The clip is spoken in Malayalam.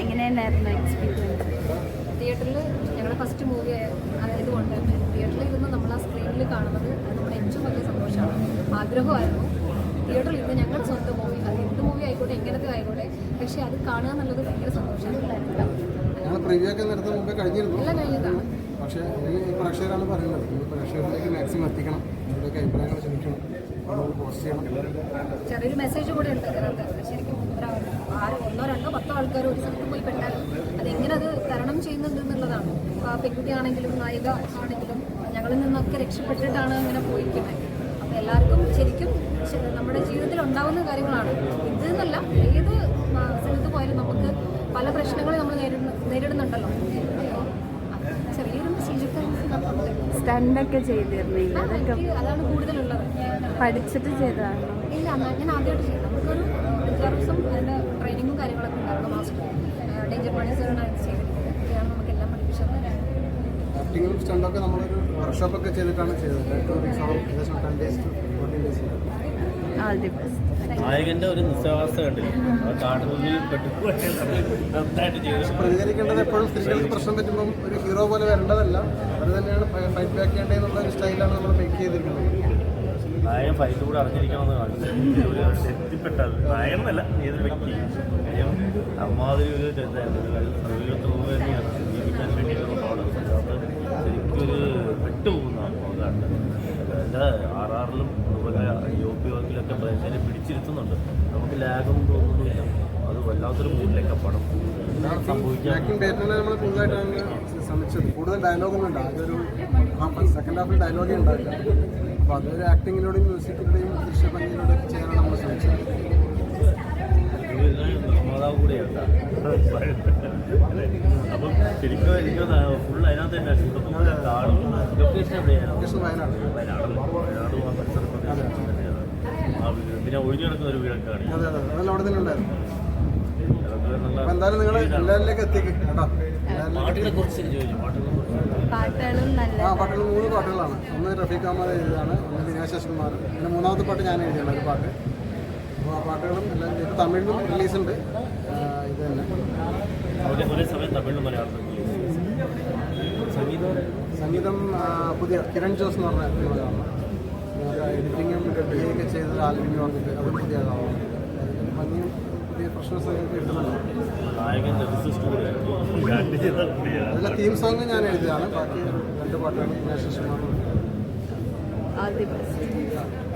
എങ്ങനെയുണ്ടായിരുന്നു എക്സ്പീരിയൻസ് തിയേറ്ററിൽ ഞങ്ങളുടെ ഫസ്റ്റ് മൂവി ആയതുകൊണ്ട് തന്നെ തിയേറ്ററിൽ ഇരുന്ന് നമ്മൾ ആ സ്ക്രീനിൽ കാണുന്നത് നമ്മുടെ ഏറ്റവും വലിയ സന്തോഷമാണ്. ആഗ്രഹമായിരുന്നു. തിയേറ്ററിൽ ഇരുന്ന് ഞങ്ങളുടെ സ്വന്തം മൂവി അത് എന്ത് മൂവി ആയിക്കോട്ടെ എങ്ങനത്തെ ആയിക്കോട്ടെ പക്ഷേ അത് കാണുക എന്നുള്ളത് ഭയങ്കര കഴിഞ്ഞിരുന്നു. എല്ലാം കഴിഞ്ഞതാണ് പക്ഷേ പ്രേക്ഷകരാണ് പറയുന്നത്. പ്രേക്ഷകരിലേക്ക് മാക്സിമം എത്തിക്കണം. അവരുടെയൊക്കെ അഭിപ്രായങ്ങൾ ക്ഷണിക്കണം ചെറിയൊരു മെസ്സേജ് കൂടെ ഉണ്ട് അതിനകത്ത് ശരിക്കും ആറ് ഒന്നോ രണ്ടോ പത്തോ ആൾക്കാർ ഒരു സ്ഥലത്ത് പോയി പെട്ടാൽ അതെങ്ങനെ അത് തരണം ചെയ്യുന്നുണ്ട് എന്നുള്ളതാണ്. ആണെങ്കിലും നായിക ആണെങ്കിലും ഞങ്ങളിൽ നിന്നൊക്കെ രക്ഷപ്പെട്ടിട്ടാണ് അങ്ങനെ പോയിരിക്കുന്നത്. അപ്പം എല്ലാവർക്കും ശരിക്കും നമ്മുടെ ജീവിതത്തിൽ ഉണ്ടാവുന്ന കാര്യങ്ങളാണ്. ഇത് എന്നല്ല ഏത് സ്ഥലത്ത് പോയാലും നമുക്ക് പല പ്രശ്നങ്ങളും നമ്മൾ നേരിടുന്ന നേരിടുന്നുണ്ടല്ലോ അപ്പോൾ ചെറിയൊരു മെസ്സേജ് ഒക്കെ ഇതിനകത്തുണ്ട്. സ്റ്റണ്ടൊക്കെ ചെയ്തിരുന്നില്ല. അതൊക്കെ എനിക്ക് അതാണ് കൂടുതലുള്ളത്. പഠിച്ചിട്ട് ചെയ്തതാണ്. ഇല്ല ഞാൻ ആദ്യമായിട്ട് ചെയ്തു നമുക്കൊരു അഞ്ചാറ് ദിവസം അതിന്റെ ട്രെയിനിങ്ങും കാര്യങ്ങളൊക്കെ ഉണ്ടായിരുന്നു മാസ്റ്റർ. ഡേഞ്ചർ മണി സാറാണ് ചെയ്തിരിക്കുന്നത് ഇതാണ് നമുക്കെല്ലാം പഠിപ്പിച്ചത്. ആക്ടിങ്ങും സ്റ്റണ്ടൊക്കെ നമ്മളൊരു വർക്ക്ഷോപ്പൊക്കെ ചെയ്തിട്ടാണ് ചെയ്തത്. ഏകദേശം ten days to fourteen days നായകന്റെ ഒരു നിസ്സഹാവസ്ഥ കണ്ടില്ല? പ്രതികരിക്കേണ്ടത് എപ്പോഴും സ്ത്രീകൾക്ക് പ്രശ്നം പറ്റുമ്പോൾ ഒരു ഹീറോ പോലെ വരേണ്ടതല്ല. അവർ തന്നെയാണ് ഫൈറ്റ് ബാക്ക് ചെയ്യേണ്ടതെന്നുള്ള ഒരു സ്റ്റൈലാണ് നമ്മൾ മേക്ക് ചെയ്തിരിക്കുന്നത്. നായകൻ ഫൈറ്റ് കൂടെ അറിഞ്ഞിരിക്കണമെന്ന് കാണിച്ചു ഒരു എത്തിപ്പെട്ടാൽ നായകനല്ല ഏതൊരു വ്യക്തി. കാര്യം അമ്മാതിരി ഒരു സർവീകത്ത് പോകുക തന്നെയാണ് ജീവിക്കാൻ വേണ്ടിയിട്ടുള്ള പാട് അതിനകത്ത് ശരിക്കും ഒരു വിട്ടുപോകുന്ന പോകാണ്ട് എന്റെ ആർ ആറിലും അതുപോലെ യു പി വർക്കിലൊക്കെ പ്രേക്ഷകരെ പിടിച്ചിരുത്തുന്നുണ്ട്. നമുക്ക് ലാഗൊന്നും തോന്നുന്നില്ല. അത് വല്ലാത്തൊരു മൂഡിലേക്ക് പടം. സംഭവിക്കാൻ കൂടുതൽ ഡയലോഗൊന്നും ആകെ ഒരു സെക്കൻഡ് ഹാഫിൽ ഡയലോഗേ ഉണ്ടാവില്ല അപ്പോൾ അതൊരു ആക്ടിങ്ങിലൂടെയും മ്യൂസിക്കിലൂടെയും ദൃശ്യഭംഗിയിലൂടെ ചെയ്യാനാണ് നമ്മൾ ശ്രമിച്ചത് നിർമ്മാതാവ് കൂടെയാണ് അപ്പം ശരിക്കും എനിക്ക് ഫുൾ അതിനകത്ത് തന്നെ ഷൂട്ടൊക്കെ കാണും ലൊക്കേഷൻ എവിടെയാണ് ലൊക്കേഷൻ വയനാട്. വയനാട് ആ പരിസരത്തൊക്കെ തന്നെയാണ് ആ പിന്നെ ഒഴിഞ്ഞു കിടക്കുന്ന ഒരു വീടൊക്കെ അതെ അതെ. അതെല്ലാം അവിടെ തന്നെ ഉണ്ടായിരുന്നു. അപ്പോൾ എന്തായാലും നിങ്ങൾ എല്ലാവരിലേക്ക് എത്തിക്കും. കേട്ടോ. പാട്ടുകളെ നല്ല ആ പാട്ടുകൾ മൂന്ന് പാട്ടുകളാണ്. ഒന്ന് റഫീഖ് അഹമ്മദ് എഴുതിയതാണ് ഒന്ന് ദിനേശ് കുമാർ പിന്നെ മൂന്നാമത്തെ പാട്ട് ഞാൻ എഴുതിയാണ് ഒരു പാട്ട്. അപ്പോൾ ആ പാട്ടുകളും എല്ലാം ഇപ്പോൾ തമിഴിലും റിലീസുണ്ട്. ഇത് തന്നെ. സംഗീതം? സംഗീതം പുതിയ കിരൺ ജോസ് എന്ന് പറഞ്ഞ ആളാണ് എഡിറ്റിങ്ങും ഒക്കെ ചെയ്തത് ആൽബിന് വന്നിട്ട് അതും പുതിയ ആളാണ് അതിന് ഭംഗിയും അതിലെ തീം സോങ് ഞാൻ എഴുതിയതാണ്. ബാക്കി രണ്ട് പാട്ടാണ് ദിനേശ് ബെസ്റ്റ്